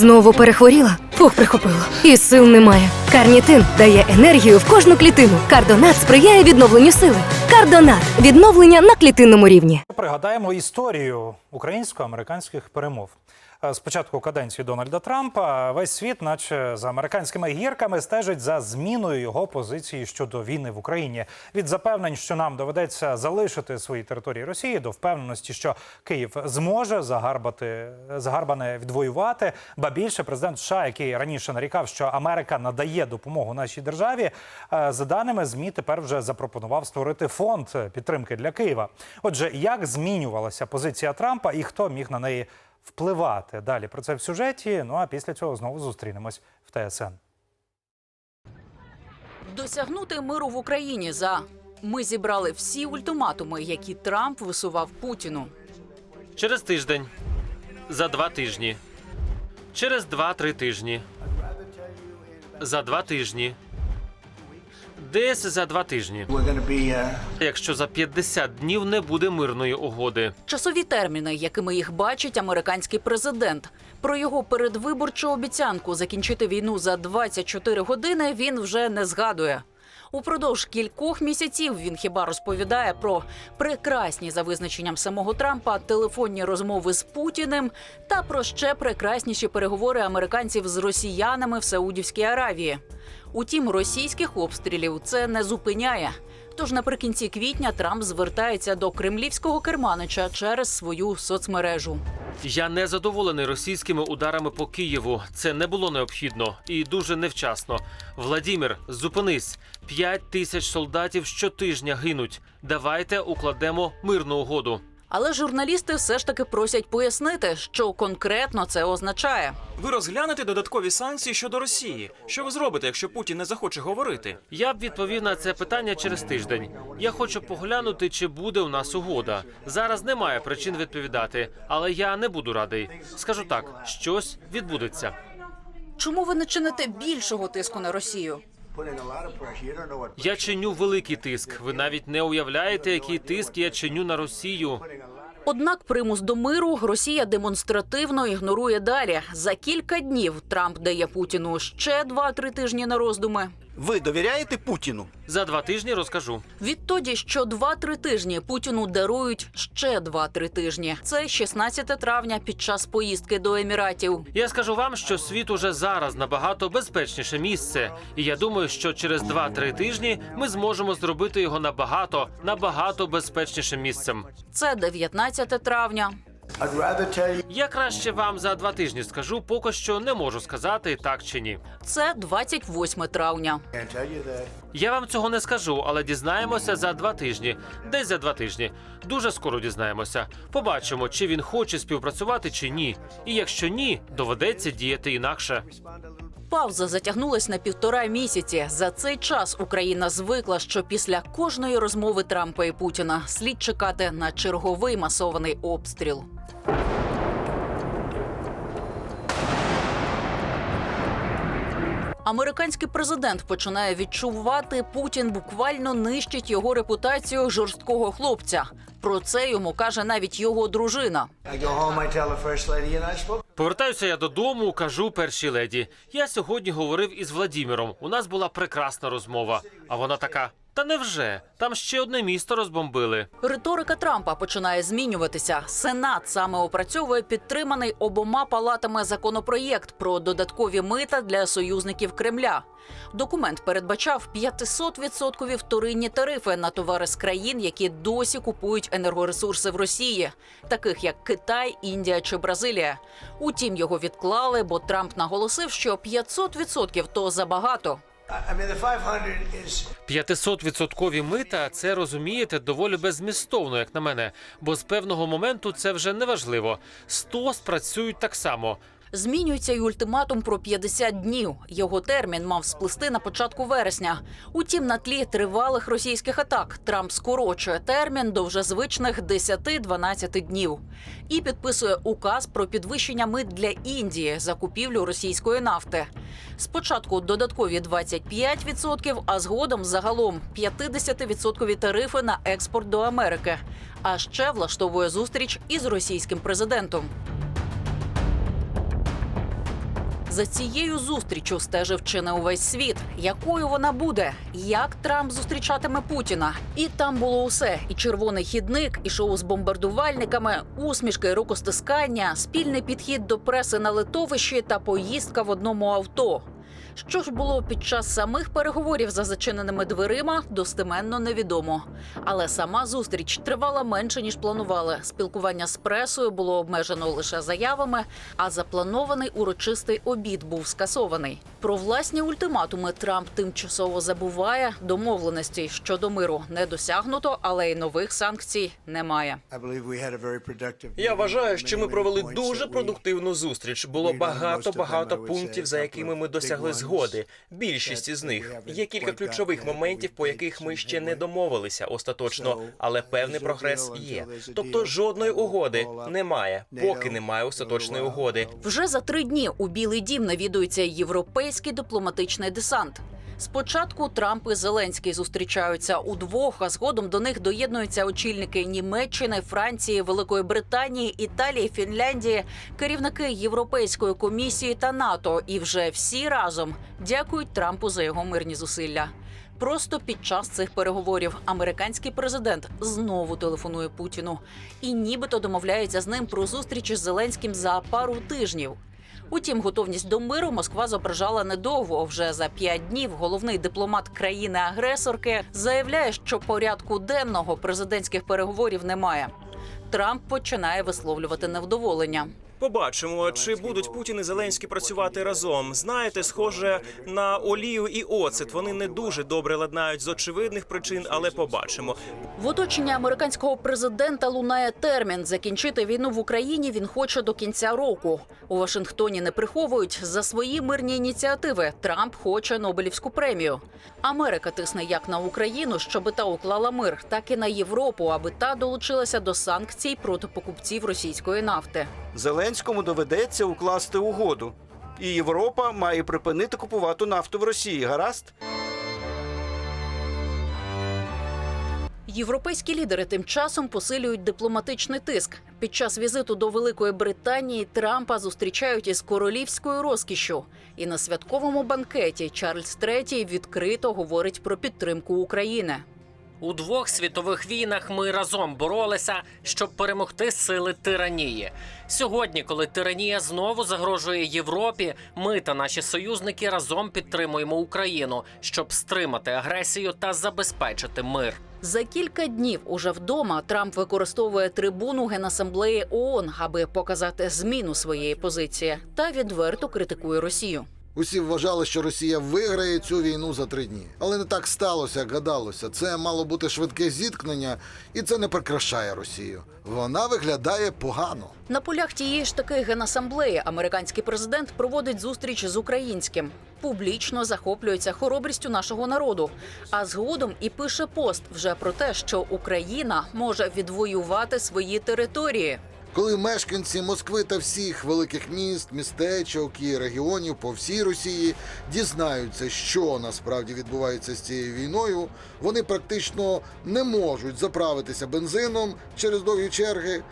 Знову перехворіла, фух прихопило. І сил немає. Карнітин дає енергію в кожну клітину. Кардонат сприяє відновленню сили. Кардонат відновлення на клітинному рівні. Пригадаємо історію українсько-американських перемов. Е, З початку каденції Дональда Трампа весь світ, наче за американськими гірками, стежить за зміною його позиції щодо війни в Україні. Від запевнень, що нам доведеться залишити свої території Росії, до впевненості, що Київ зможе загарбати загарбане відвоювати. Ба більше президент США, який раніше нарікав, що Америка надає допомогу нашій державі, е, за даними змі, тепер вже запропонував створити фонд підтримки для Києва. Отже, як змінювалася позиція Трампа і хто міг на неї впливати? Далі про це в сюжеті. Ну а після цього знову зустрінемось в ТСН. Досягнути миру в Україні за ми зібрали всі ультиматуми, які Трамп висував Путіну. Через тиждень. За два тижні. Через два-три тижні. За два тижні. Десь за два тижні. Uh, Якщо за 50 днів не буде мирної угоди. Часові терміни, якими їх бачить американський президент. Про його передвиборчу обіцянку закінчити війну за 24 години він вже не згадує. Упродовж кількох місяців він хіба розповідає про прекрасні за визначенням самого Трампа телефонні розмови з Путіним та про ще прекрасніші переговори американців з росіянами в Саудівській Аравії. Утім, російських обстрілів це не зупиняє. Тож наприкінці квітня Трамп звертається до кремлівського керманича через свою соцмережу. Я не задоволений російськими ударами по Києву. Це не було необхідно і дуже невчасно. Владімір, зупинись. П'ять тисяч солдатів щотижня гинуть. Давайте укладемо мирну угоду. Але журналісти все ж таки просять пояснити, що конкретно це означає. Ви розглянете додаткові санкції щодо Росії. Що ви зробите, якщо Путін не захоче говорити? Я б відповів на це питання через тиждень. Я хочу поглянути, чи буде у нас угода. Зараз немає причин відповідати, але я не буду радий. Скажу так, щось відбудеться. Чому ви не чините більшого тиску на Росію? Я чиню великий тиск. Ви навіть не уявляєте, який тиск я чиню на Росію. Однак примус до миру Росія демонстративно ігнорує далі. За кілька днів Трамп дає Путіну ще 2-3 тижні на роздуми. Ви довіряєте Путіну? За два тижні розкажу. Відтоді, що 2-3 тижні Путіну дарують ще 2-3 тижні. Це 16 травня під час поїздки до Еміратів. Я скажу вам, що світ уже зараз набагато безпечніше місце, і я думаю, що через 2-3 тижні ми зможемо зробити його набагато набагато безпечнішим місцем. Це 19 травня. Я краще вам за два тижні скажу, поки що не можу сказати так чи ні. Це 28 травня. Я вам цього не скажу, але дізнаємося за два тижні. Десь за два тижні. Дуже скоро дізнаємося. Побачимо, чи він хоче співпрацювати чи ні. І якщо ні, доведеться діяти інакше. Пауза затягнулась на півтора місяці. За цей час Україна звикла, що після кожної розмови Трампа і Путіна слід чекати на черговий масований обстріл. Американський президент починає відчувати, Путін буквально нищить його репутацію жорсткого хлопця. Про це йому каже навіть його дружина. Повертаюся я додому, кажу першій леді. Я сьогодні говорив із Владіміром. У нас була прекрасна розмова. А вона така: Та невже? Там ще одне місто розбомбили. Риторика Трампа починає змінюватися. Сенат саме опрацьовує підтриманий обома палатами законопроєкт про додаткові мита для союзників Кремля. Документ передбачав 500% вторинні тарифи на товари з країн, які досі купують енергоресурси в Росії, таких як Китай, Індія чи Бразилія. Утім, його відклали, бо Трамп наголосив, що 500% – то забагато. I I mean, the 500 is. 500-відсоткові мита це розумієте доволі безмістовно, як на мене. Бо з певного моменту це вже не важливо. 100 спрацюють так само. Змінюється й ультиматум про 50 днів. Його термін мав сплисти на початку вересня. Утім, на тлі тривалих російських атак Трамп скорочує термін до вже звичних 10-12 днів і підписує указ про підвищення мит для Індії за купівлю російської нафти. Спочатку додаткові 25%, а згодом загалом 50% тарифи на експорт до Америки. А ще влаштовує зустріч із російським президентом. За цією зустрічю стежив чи не увесь світ. Якою вона буде? Як Трамп зустрічатиме Путіна? І там було усе: і червоний хідник, і шоу з бомбардувальниками, усмішки, рукостискання, спільний підхід до преси на литовищі та поїздка в одному авто. Що ж було під час самих переговорів за зачиненими дверима, достеменно невідомо. Але сама зустріч тривала менше ніж планували. Спілкування з пресою було обмежено лише заявами, а запланований урочистий обід був скасований. Про власні ультиматуми Трамп тимчасово забуває. Домовленостей щодо миру не досягнуто, але й нових санкцій немає. Я вважаю, що ми провели дуже продуктивну зустріч. Було багато багато пунктів, за якими ми досягли big згоди. Більшість із них є кілька ключових моментів, по яких ми ще не домовилися остаточно, але певний прогрес є. Тобто жодної угоди немає, поки немає остаточної угоди. Вже за три дні у Білий Дім навідується європейський дипломатичний десант. Спочатку Трамп і Зеленський зустрічаються удвох, а згодом до них доєднуються очільники Німеччини, Франції, Великої Британії, Італії, Фінляндії, керівники Європейської комісії та НАТО. І вже всі разом дякують Трампу за його мирні зусилля. Просто під час цих переговорів американський президент знову телефонує Путіну і нібито домовляється з ним про зустріч із Зеленським за пару тижнів. Утім, готовність до миру Москва зображала недовго. Вже за п'ять днів головний дипломат країни-агресорки заявляє, що порядку денного президентських переговорів немає. Трамп починає висловлювати невдоволення. Побачимо, чи будуть Путін і Зеленський працювати разом. Знаєте, схоже на олію і оцет. Вони не дуже добре ладнають з очевидних причин, але побачимо. В оточенні американського президента лунає термін закінчити війну в Україні. Він хоче до кінця року. У Вашингтоні не приховують за свої мирні ініціативи. Трамп хоче Нобелівську премію. Америка тисне як на Україну, щоб та уклала мир, так і на Європу, аби та долучилася до санкцій проти покупців російської нафти. Зеленському доведеться укласти угоду. І Європа має припинити купувати нафту в Росії. Гаразд? Європейські лідери тим часом посилюють дипломатичний тиск. Під час візиту до Великої Британії Трампа зустрічають із королівською розкішшю. І на святковому банкеті Чарльз III відкрито говорить про підтримку України. У двох світових війнах ми разом боролися, щоб перемогти сили тиранії. Сьогодні, коли тиранія знову загрожує Європі, ми та наші союзники разом підтримуємо Україну, щоб стримати агресію та забезпечити мир. За кілька днів уже вдома Трамп використовує трибуну Генасамблеї ООН, аби показати зміну своєї позиції, та відверто критикує Росію. Усі вважали, що Росія виграє цю війну за три дні. Але не так сталося, як гадалося. Це мало бути швидке зіткнення, і це не прикрашає Росію. Вона виглядає погано. На полях тієї ж таки генасамблеї американський президент проводить зустріч з українським. Публічно захоплюється хоробрістю нашого народу. А згодом і пише пост вже про те, що Україна може відвоювати свої території. Коли мешканці Москви та всіх великих міст, містечок і регіонів по всій Росії дізнаються, що насправді відбувається з цією війною, вони практично не можуть заправитися бензином через довгі черги.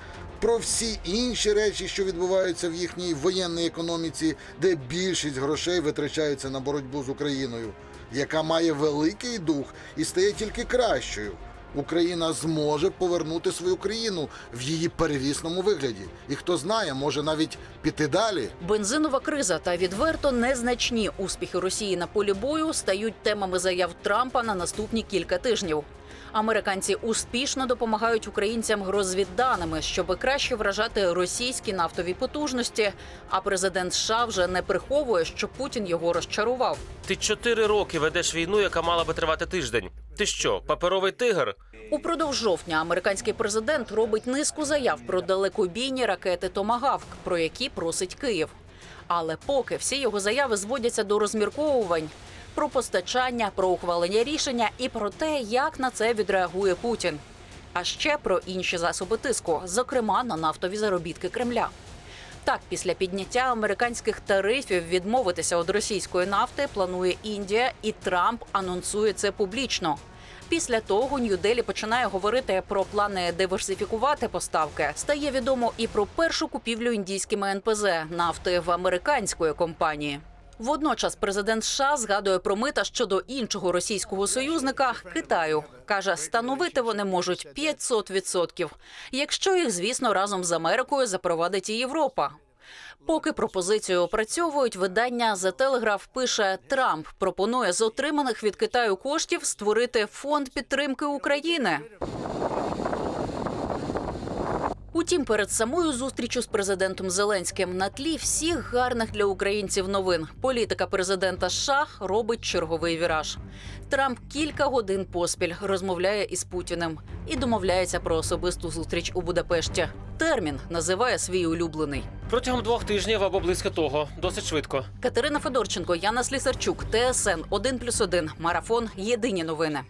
Про всі інші речі, що відбуваються в їхній воєнній економіці, де більшість грошей витрачається на боротьбу з Україною, яка має великий дух і стає тільки кращою. Україна зможе повернути свою країну в її первісному вигляді. І хто знає, може навіть піти далі. Бензинова криза та відверто незначні успіхи Росії на полі бою стають темами заяв Трампа на наступні кілька тижнів. Американці успішно допомагають українцям розвідданими, щоб краще вражати російські нафтові потужності. А президент США вже не приховує, що Путін його розчарував. Ти чотири роки ведеш війну, яка мала би тривати тиждень. Ти що, паперовий тигр? Упродовж жовтня американський президент робить низку заяв про далекобійні ракети Томагавк, про які просить Київ. Але поки всі його заяви зводяться до розмірковувань про постачання, про ухвалення рішення і про те, як на це відреагує Путін. А ще про інші засоби тиску, зокрема на нафтові заробітки Кремля. Так, після підняття американських тарифів відмовитися від російської нафти планує Індія, і Трамп анонсує це публічно. Після того Нью-Делі починає говорити про плани диверсифікувати поставки. Стає відомо і про першу купівлю індійськими НПЗ нафти в американської компанії. Водночас президент США згадує про мита щодо іншого російського союзника Китаю. каже, становити вони можуть 500%, якщо їх, звісно, разом з Америкою запровадить і Європа. Поки пропозицію опрацьовують, видання The Telegraph пише: Трамп пропонує з отриманих від Китаю коштів створити фонд підтримки України. Утім, перед самою зустрічю з президентом Зеленським на тлі всіх гарних для українців новин політика президента США робить черговий віраж. Трамп кілька годин поспіль розмовляє із Путіним і домовляється про особисту зустріч у Будапешті. Термін називає свій улюблений. Протягом двох тижнів або близько того, досить швидко. Катерина Федорченко, Яна Слісарчук, ТСН 1+,1, Марафон. Єдині новини.